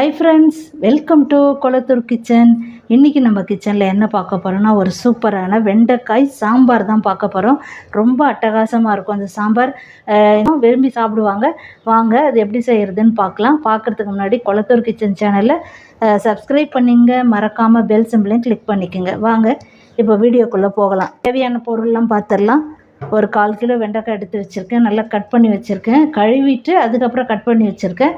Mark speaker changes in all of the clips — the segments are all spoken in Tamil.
Speaker 1: Hi friends welcome to Kolathur kitchen இன்றைக்கி நம்ம கிச்சனில் என்ன பார்க்க போகிறோன்னா ஒரு சூப்பரான வெண்டைக்காய் சாம்பார் தான் பார்க்க போகிறோம் ரொம்ப அட்டகாசமாக இருக்கும் அந்த சாம்பார். இன்னும் விரும்பி சாப்பிடுவாங்க. வாங்க அது எப்படி செய்கிறதுன்னு பார்க்கலாம். பார்க்குறதுக்கு முன்னாடி கொளத்தூர் கிச்சன் சேனலில் சப்ஸ்கிரைப் பண்ணிங்க. மறக்காமல் பெல் சிம்பிளையும் கிளிக் பண்ணிக்கோங்க. வாங்க இப்போ வீடியோக்குள்ளே போகலாம். தேவையான பொருள்லாம் பார்த்துடலாம் ஒரு கால் கிலோ வெண்டைக்காய் எடுத்து வச்சுருக்கேன். நல்லா கட் பண்ணி வச்சுருக்கேன். கழுவிட்டு அதுக்கப்புறம் கட் பண்ணி வச்சுருக்கேன்.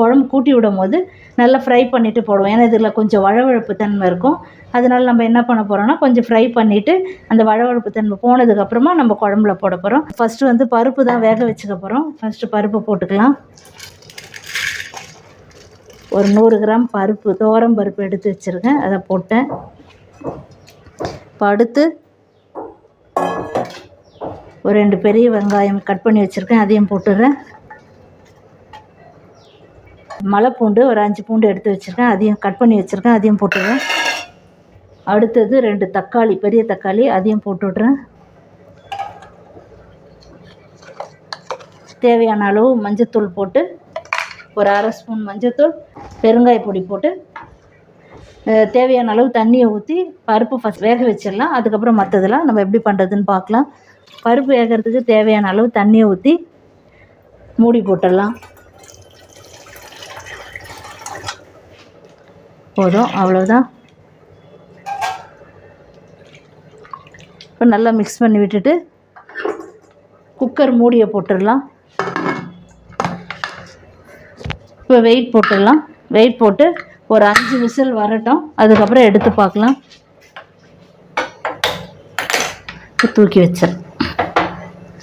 Speaker 1: குழம்பு கூட்டி விடும் போது நல்லா ஃப்ரை பண்ணிவிட்டு போடுவோம். ஏன்னா இதில் கொஞ்சம் வழவழப்பு தன்மை இருக்கும். அதனால் நம்ம என்ன பண்ண போகிறோம்னா கொஞ்சம் ஃப்ரை பண்ணிவிட்டு அந்த வழவழப்பு தன்மை போனதுக்கப்புறமா நம்ம குழம்புல போட போகிறோம் ஃபஸ்ட்டு வந்து பருப்பு தான் வேக வச்சுக்க போகிறோம் ஃபஸ்ட்டு பருப்பு போட்டுக்கலாம். ஒரு நூறு கிராம் பருப்பு தோரம் பருப்பு எடுத்து வச்சுருக்கேன். அதை போட்டேன். இப்போ அடுத்து ஒரு ரெண்டு பெரிய வெங்காயம் கட் பண்ணி வச்சுருக்கேன் அதையும் போட்டுடுறேன் மலைப்பூண்டு ஒரு அஞ்சு பூண்டு எடுத்து வச்சுருக்கேன் அதையும் கட் பண்ணி வச்சுருக்கேன் அதையும் போட்டுடுறேன் அடுத்தது ரெண்டு தக்காளி பெரிய தக்காளி அதையும் போட்டுவிட்றேன் தேவையான அளவு மஞ்சத்தூள் போட்டு ஒரு அரை ஸ்பூன் மஞ்சத்தூள் பெருங்காய பொடி போட்டு தேவையான அளவு தண்ணியை ஊற்றி பருப்பு ஃபஸ்ட் வேக வச்சிடலாம். அதுக்கப்புறம் மற்றதெல்லாம் நம்ம எப்படி பண்ணுறதுன்னு பார்க்கலாம். பருப்பு வேகிறதுக்கு தேவையான அளவு தண்ணியை ஊற்றி மூடி போட்டுடலாம். போதும். அவ்வளோதான் இப்போ நல்லா மிக்ஸ் பண்ணி விட்டுட்டு குக்கர் மூடியை போட்டுடலாம். இப்போ வெயிட் போட்டுடலாம். வெயிட் போட்டு ஒரு அஞ்சு விசில் வரட்டும். அதுக்கப்புறம் எடுத்து பார்க்கலாம். தூக்கி வச்சிடலாம்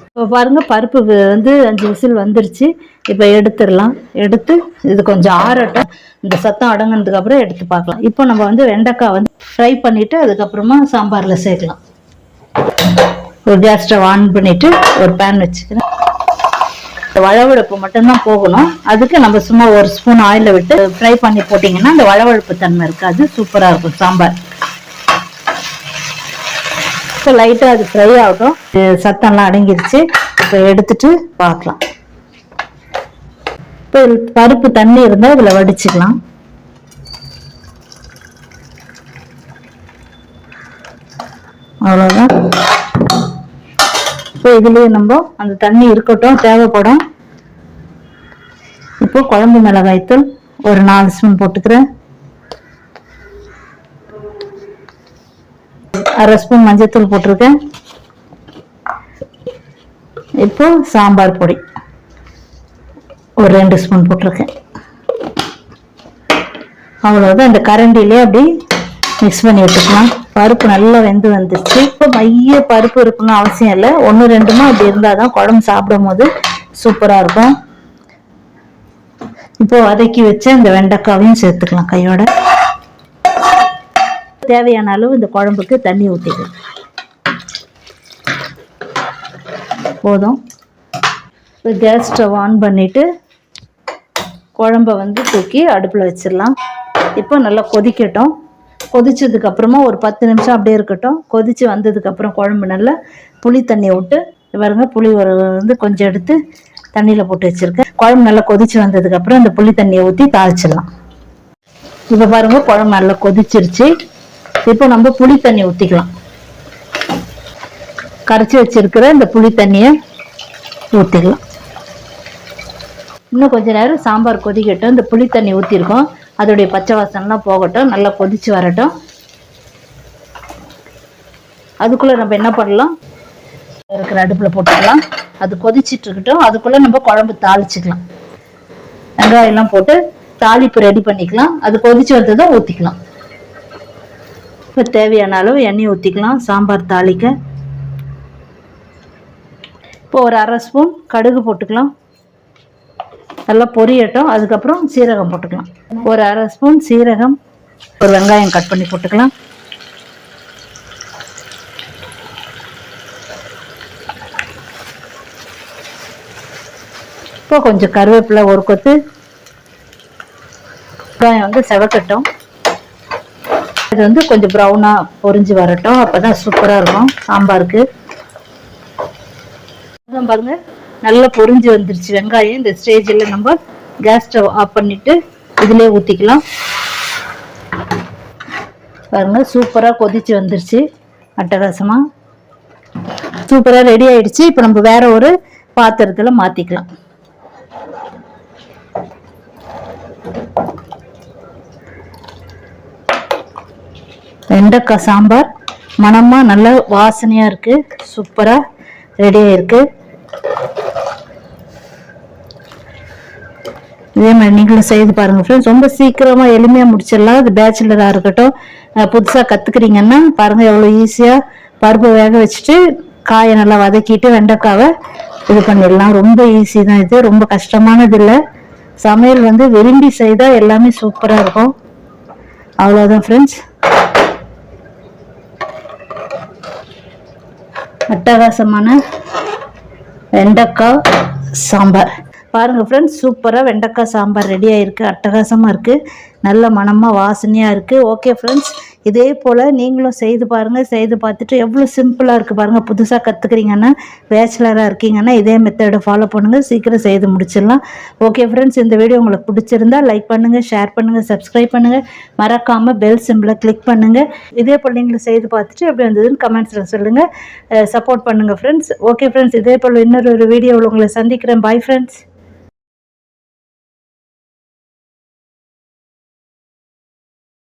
Speaker 1: இப்போ பாருங்கள் பருப்பு வந்து அஞ்சு விசில் வந்துருச்சு. இப்போ எடுத்துடலாம். எடுத்து இது கொஞ்சம் ஆறட்டும். இந்த சத்தம் அடங்கினதுக்கு அப்புறம் எடுத்து பார்க்கலாம். இப்போ நம்ம வந்து வெண்டைக்காய் வந்து ஃப்ரை பண்ணிவிட்டு அதுக்கப்புறமா சாம்பாரில் சேர்க்கலாம். ஒரு கேஸ் ஸ்டவ் ஆன் பண்ணிவிட்டு ஒரு பேன் வச்சுக்கிறேன். வழவழப்பு மட்டும்தான் போகணும். அதுக்கு நம்ம சும்மா ஒரு ஸ்பூன் ஆயில விட்டு ஃப்ரை பண்ணி போட்டிங்கன்னா அந்த வழவழப்பு தன்மை இருக்காது. சூப்பராக இருக்கும். சாம்பார். இப்போ லைட்டாக அது ஃப்ரை ஆகட்டும். சத்தம் சத்தம்லாம் அடங்கிருச்சு. இப்போ எடுத்துட்டு பார்க்கலாம். இப்போ பருப்பு தண்ணி இருந்தால் இதில் வடிச்சுக்கலாம். அவ்வளோதான் இப்போ நம்ம அந்த தண்ணி இருக்கட்டும் தேவைப்படும். இப்போ குழம்பு மிளகாய்த்தூள் ஒரு நாலு ஸ்பூன் போட்டுக்கிறேன். அரை ஸ்பூன் மஞ்சத்தூள் போட்டிருக்கேன். இப்போ சாம்பார் பொடி ஒரு ரெண்டு ஸ்பூன் போட்டிருக்கேன். அவ்வளோதான் இந்த கரண்டிலே அப்படி மிக்ஸ் பண்ணி எடுத்துக்கலாம். பருப்பு நல்லா வெந்து வந்துருச்சு. இப்போ மைய பருப்பு இருக்குன்னு அவசியம் இல்லை. ஒன்று ரெண்டுமா அப்படி இருந்தால் தான் குழம்பு சாப்பிடும் போது சூப்பராக இருக்கும். இப்போ வதக்கி வச்சு இந்த வெண்டைக்காவையும் சேர்த்துக்கலாம் கையோட. தேவையான அளவு இந்த குழம்புக்கு தண்ணி ஊற்றிக்கலாம் போதும். இப்போ கேஸ் ஸ்டவ் ஆன் பண்ணிவிட்டு குழம்ப வந்து தூக்கி அடுப்பில் வச்சிடலாம். இப்போ நல்லா கொதிக்கட்டும். கொதிச்சதுக்கு அப்புறமா ஒரு பத்து நிமிஷம் அப்படியே இருக்கட்டும். கொதிச்சு வந்ததுக்கு அப்புறம் குழம்பு நல்லா புளி தண்ணியை விட்டு பாருங்க புளி ஒரு வந்து கொஞ்சம் எடுத்து தண்ணியில் போட்டு வச்சிருக்கேன். குழம்பு நல்லா கொதிச்சு வந்ததுக்கு அப்புறம் இந்த புளி தண்ணியை ஊற்றி தாளிச்சிடலாம். இப்போ பாருங்க குழம்பு நல்லா கொதிச்சிருச்சு. இப்போ நம்ம புளி தண்ணி ஊற்றிக்கலாம் கரைச்சி வச்சிருக்கிற இந்த புளி தண்ணியை ஊற்றிக்கலாம் இன்னும் கொஞ்ச நேரம் சாம்பார் கொதிக்கட்டும். இந்த புளி தண்ணி ஊற்றிருக்கோம் அதோடைய பச்சை வாசனைலாம் போகட்டும் நல்லா கொதிச்சு வரட்டும். அதுக்குள்ளே நம்ம என்ன பண்ணலாம்? இருக்கிற அடுப்பில் போட்டுக்கலாம். அது கொதிச்சிட்டு இருக்கட்டும். அதுக்குள்ளே நம்ம குழம்பு தாளிச்சுக்கலாம். வெங்காயம்லாம் போட்டு தாளிப்பு ரெடி பண்ணிக்கலாம். அது கொதிச்சு வந்ததும் ஊற்றிக்கலாம் இப்போ தேவையான அளவு எண்ணெய் ஊற்றிக்கலாம் சாம்பார் தாளிக்க. இப்போ ஒரு அரை ஸ்பூன் கடுகு போட்டுக்கலாம். நல்லா பொரியட்டும். அதுக்கப்புறம் சீரகம் போட்டுக்கலாம். ஒரு அரை ஸ்பூன் சீரகம் ஒரு வெங்காயம் கட் பண்ணி போட்டுக்கலாம். இப்போ கொஞ்சம் கருவேப்பிலை ஒரு கொத்து வெங்காயம் வந்து செவக்கட்டும். இது வந்து கொஞ்சம் ப்ரௌனாக பொரிஞ்சு வரட்டும். அப்போ தான் சூப்பராக இருக்கும். சாம்பாருக்கு. பாருங்கள் நல்லா பொரிஞ்சு வந்துருச்சு. வெங்காயம் இந்த ஸ்டேஜில் நம்ம கேஸ் ஸ்டவ் ஆஃப் பண்ணிட்டு இதிலே ஊற்றிக்கலாம் பாருங்கள் சூப்பராக கொதிச்சு வந்துருச்சு அட்டகாசமாக சூப்பராக ரெடி ஆயிடுச்சு. இப்போ நம்ம வேற ஒரு பாத்திரத்தில் மாற்றிக்கலாம் வெண்டைக்காய் சாம்பார். மணமாக நல்ல வாசனையாக இருக்குது சூப்பராக ரெடியாக இருக்குது இதே மாதிரி நீங்களும் செய்து பாருங்கள் ஃப்ரெண்ட்ஸ் ரொம்ப சீக்கிரமாக எளிமையாக முடிச்சிடலாம். அது பேச்சுலராக இருக்கட்டும் புதுசாக கற்றுக்குறீங்கன்னா பாருங்கள் எவ்வளோ ஈஸியாக பருப்பு வேக வச்சுட்டு காயை நல்லா வதக்கிட்டு வெண்டைக்காவை இது பண்ணிடலாம். ரொம்ப ஈஸி தான் இது. ரொம்ப கஷ்டமானது இல்லை. சமையல் வந்து விரும்பி செய்தால் எல்லாமே சூப்பராக இருக்கும். அவ்வளோதான் ஃப்ரெண்ட்ஸ் அட்டகாசமான வெண்டைக்காய் சாம்பார். பாருங்கள் ஃப்ரெண்ட்ஸ் சூப்பராக வெண்டைக்காய் சாம்பார் ரெடி ஆகிருக்கு அட்டகாசமாக இருக்குது நல்ல மனமாக வாசனையாக இருக்குது ஓகே ஃப்ரெண்ட்ஸ் இதே போல் நீங்களும் செய்து பாருங்கள் செய்து பார்த்துட்டு எவ்வளோ சிம்பிளாக இருக்குது பாருங்கள் புதுசாக கற்றுக்குறீங்கன்னா பேச்சுலராக இருக்கீங்கன்னா இதே மெத்தடை ஃபாலோ பண்ணுங்கள் சீக்கிரம் செய்து முடிச்சிடலாம். ஓகே ஃப்ரெண்ட்ஸ் இந்த வீடியோ உங்களுக்கு பிடிச்சிருந்தா லைக் பண்ணுங்கள் ஷேர் பண்ணுங்கள் சப்ஸ்கிரைப் பண்ணுங்கள் மறக்காமல் பெல் சிம்பிளை கிளிக் பண்ணுங்கள் இதே போல் நீங்களும் செய்து பார்த்துட்டு எப்படி வந்ததுன்னு கமெண்ட்ஸில் சொல்லுங்கள் சப்போர்ட் பண்ணுங்கள் ஃப்ரெண்ட்ஸ் ஓகே ஃப்ரெண்ட்ஸ் இதே போல் இன்னொரு ஒரு வீடியோவில் உங்களை சந்திக்கிறேன். Bye friends